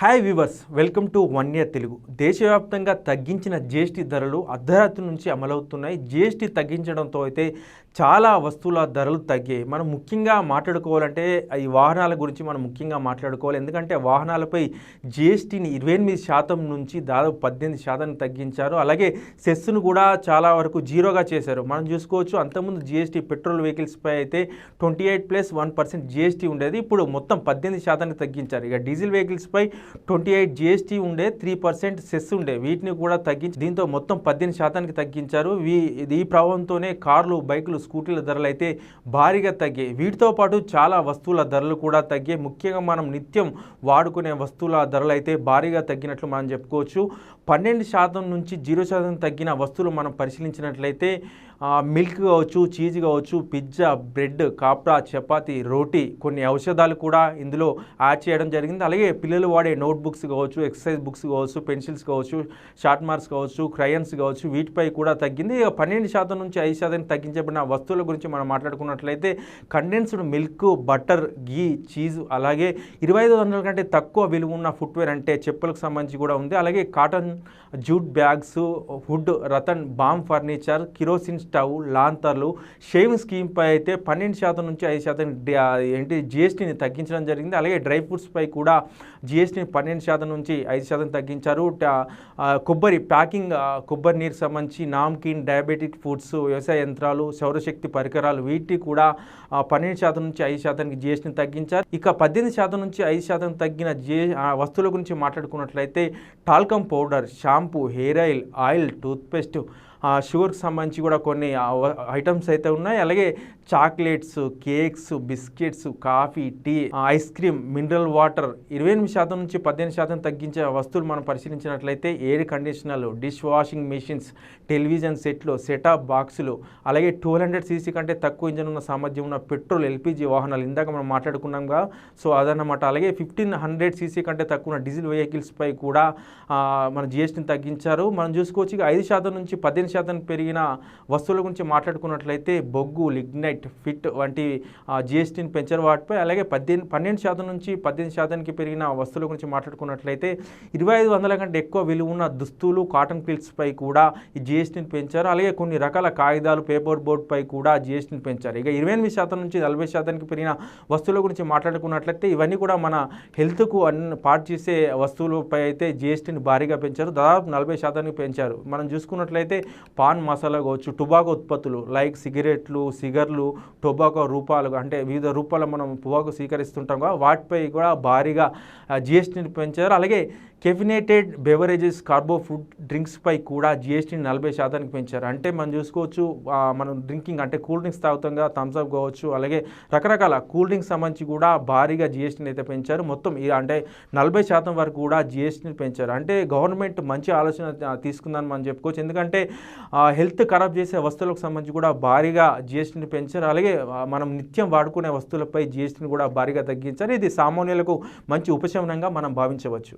Hi viewers welcome to one year Telugu దేశవ్యాప్తంగా తగ్గించిన GST ధరలు అర్ధరాత్రి నుంచి అమలవుతున్నాయి. జిఎస్టీ తగ్గించడంతో అయితే చాలా వస్తువుల ధరలు తగ్గాయి. మనం ముఖ్యంగా మాట్లాడుకోవాలంటే ఈ వాహనాల గురించి మనం ముఖ్యంగా మాట్లాడుకోవాలి. ఎందుకంటే వాహనాలపై జిఎస్టీని ఇరవై ఎనిమిది శాతం నుంచి దాదాపు పద్దెనిమిది శాతాన్ని తగ్గించారు. అలాగే సెస్ను కూడా చాలా వరకు జీరోగా చేశారు. మనం చూసుకోవచ్చు అంతకుముందు జిఎస్టీ పెట్రోల్ వెహికల్స్పై అయితే twenty eight plus one percent GST ఉండేది. ఇప్పుడు మొత్తం పద్దెనిమిది శాతానికి తగ్గించారు. ఇక డీజిల్ వెహికల్స్పై ట్వంటీ ఎయిట్ జిఎస్టీ ఉండే త్రీ పర్సెంట్ సెస్ ఉండే. వీటిని కూడా తగ్గించి దీంతో మొత్తం పద్దెనిమిది శాతానికి తగ్గించారు. వీ ఈ ప్రభావంతోనే కార్లు బైకులు స్కూటీల ధరలు అయితే భారీగా తగ్గాయి. వీటితో పాటు చాలా వస్తువుల ధరలు కూడా తగ్గాయి. ముఖ్యంగా మనం నిత్యం వాడుకునే వస్తువుల ధరలు అయితే భారీగా తగ్గినట్లు మనం చెప్పుకోవచ్చు. పన్నెండు శాతం నుంచి జీరో శాతం తగ్గిన వస్తువులు మనం పరిశీలించినట్లయితే మిల్క్ కావచ్చు చీజ్ కావచ్చు పిజ్జా బ్రెడ్ కాప్రా చపాతి రోటీ కొన్ని ఔషధాలు కూడా ఇందులో యాడ్ చేయడం జరిగింది. అలాగే పిల్లలు వాడే నోట్ బుక్స్ కావచ్చు ఎక్సర్సైజ్ బుక్స్ కావచ్చు పెన్సిల్స్ కావచ్చు షార్ట్ మార్క్స్ కావచ్చు క్రయన్స్ కావచ్చు వీటిపై కూడా తగ్గింది. ఇక పన్నెండు శాతం నుంచి ఐదు శాతం తగ్గించబడిన వస్తువుల గురించి మనం మాట్లాడుకున్నట్లయితే condensed milk butter ghee cheese అలాగే ఇరవై ఐదు వందల కంటే తక్కువ విలువ ఉన్న ఫుట్వేర్ అంటే చెప్పులకు సంబంధించి కూడా ఉంది. అలాగే cotton jute bags wood rattan balm furniture kerosene stove లాంతర్లు షేవింగ్ స్కీమ్పై అయితే పన్నెండు శాతం నుంచి ఐదు శాతం ఏంటి జిఎస్టీని తగ్గించడం జరిగింది. అలాగే డ్రై ఫ్రూట్స్పై కూడా జిఎస్టీని పన్నెండు శాతం నుంచి ఐదు శాతం తగ్గించారు. కొబ్బరి ప్యాకింగ్ కొబ్బరి నీరు సంబంధించి నామ్కిన్ డయాబెటిక్ ఫుడ్స్ వ్యవసాయ యంత్రాలు సౌరశక్తి పరికరాలు వీటి కూడా పన్నెండు శాతం నుంచి ఐదు శాతానికి జిఎస్టీని తగ్గించారు. ఇక పద్దెనిమిది శాతం నుంచి ఐదు శాతం తగ్గిన జిఎ ఆ, వస్తువుల గురించి మాట్లాడుకున్నట్లయితే talcum powder shampoo hair oil oil toothpaste షుగర్కి సంబంధించి కూడా కొన్ని ఐటమ్స్ అయితే ఉన్నాయి. అలాగే chocolates cakes biscuits coffee tea ice cream mineral water ఇరవై ఎనిమిది శాతం నుంచి పద్దెనిమిది శాతం తగ్గించే వస్తువులు మనం పరిశీలించినట్లయితే ఎయిర్ కండిషనర్లు డిష్ వాషింగ్ మెషిన్స్ టెలివిజన్ సెట్లు సెటాప్ బాక్సులు అలాగే టూ హండ్రెడ్ సీసీ కంటే తక్కువ ఇంజన్ ఉన్న సామర్థ్యం ఉన్న పెట్రోల్ ఎల్పిజి వాహనాలు ఇందాక మనం మాట్లాడుకున్నాంగా సో అదన్నమాట. అలాగే ఫిఫ్టీన్ హండ్రెడ్ సీసీ కంటే తక్కువ ఉన్న డీజిల్ వెహికల్స్పై కూడా మన జిఎస్టీని తగ్గించారు. మనం చూసుకోవచ్చు ఐదు శాతం నుంచి పద్దెనిమిది పదిహేను శాతం పెరిగిన వస్తువుల గురించి మాట్లాడుకున్నట్లయితే బొగ్గు లిగ్నైట్ ఫిట్ వంటి జిఎస్టీని పెంచారు వాటిపై అలాగే పద్దెనిమిది పన్నెండు శాతం నుంచి పద్దెనిమిది శాతానికి పెరిగిన వస్తువుల గురించి మాట్లాడుకున్నట్లయితే ఇరవై ఐదు వందల కంటే ఎక్కువ విలువ ఉన్న దుస్తులు కాటన్ పై కూడా ఈ జిఎస్టీని పెంచారు. అలాగే కొన్ని రకాల కాగితాలు పేపర్ బోర్డ్పై కూడా జిఎస్టీని పెంచారు. ఇక ఇరవై ఎనిమిది శాతం నుంచి నలభై శాతానికి పెరిగిన వస్తువుల గురించి మాట్లాడుకున్నట్లయితే ఇవన్నీ కూడా మన హెల్త్కు అన్ని పాటు చేసే వస్తువులపై అయితే జిఎస్టీని భారీగా పెంచారు. దాదాపు నలభై శాతానికి పెంచారు. మనం చూసుకున్నట్లయితే పాన్ మసాలా కావచ్చు టొబాకో ఉత్పత్తులు లైక్ సిగరెట్లు సిగర్లు టొబాకో రూపాలు అంటే వివిధ రూపాల మనం పొగాకు స్వీకరిస్తుంటాం కదా వాటిపై కూడా భారీగా జిఎస్టీని పెంచారు. అలాగే కెఫినేటెడ్ బెవరేజెస్ కార్బో ఫుడ్ డ్రింక్స్పై కూడా జిఎస్టీని నలభై శాతానికి పెంచారు. అంటే మనం చూసుకోవచ్చు మనం డ్రింకింగ్ అంటే కూల్ డ్రింక్స్ తాగుతాం థమ్స్ అప్ కావచ్చు అలాగే రకరకాల కూల్ డ్రింక్స్ సంబంధించి కూడా భారీగా జిఎస్టీని అయితే పెంచారు. మొత్తం అంటే నలభై శాతం వరకు కూడా జిఎస్టీని పెంచారు. అంటే గవర్నమెంట్ మంచి ఆలోచన తీసుకుందని మనం చెప్పుకోవచ్చు. ఎందుకంటే హెల్త్ ఖరాబ్ చేసే వస్తువులకు సంబంధించి కూడా భారీగా జిఎస్టీని పెంచారు. అలాగే మనం నిత్యం వాడుకునే వస్తువులపై జిఎస్టీని కూడా భారీగా తగ్గించారు. ఇది సామాన్యులకు మంచి ఉపశమనంగా మనం భావించవచ్చు.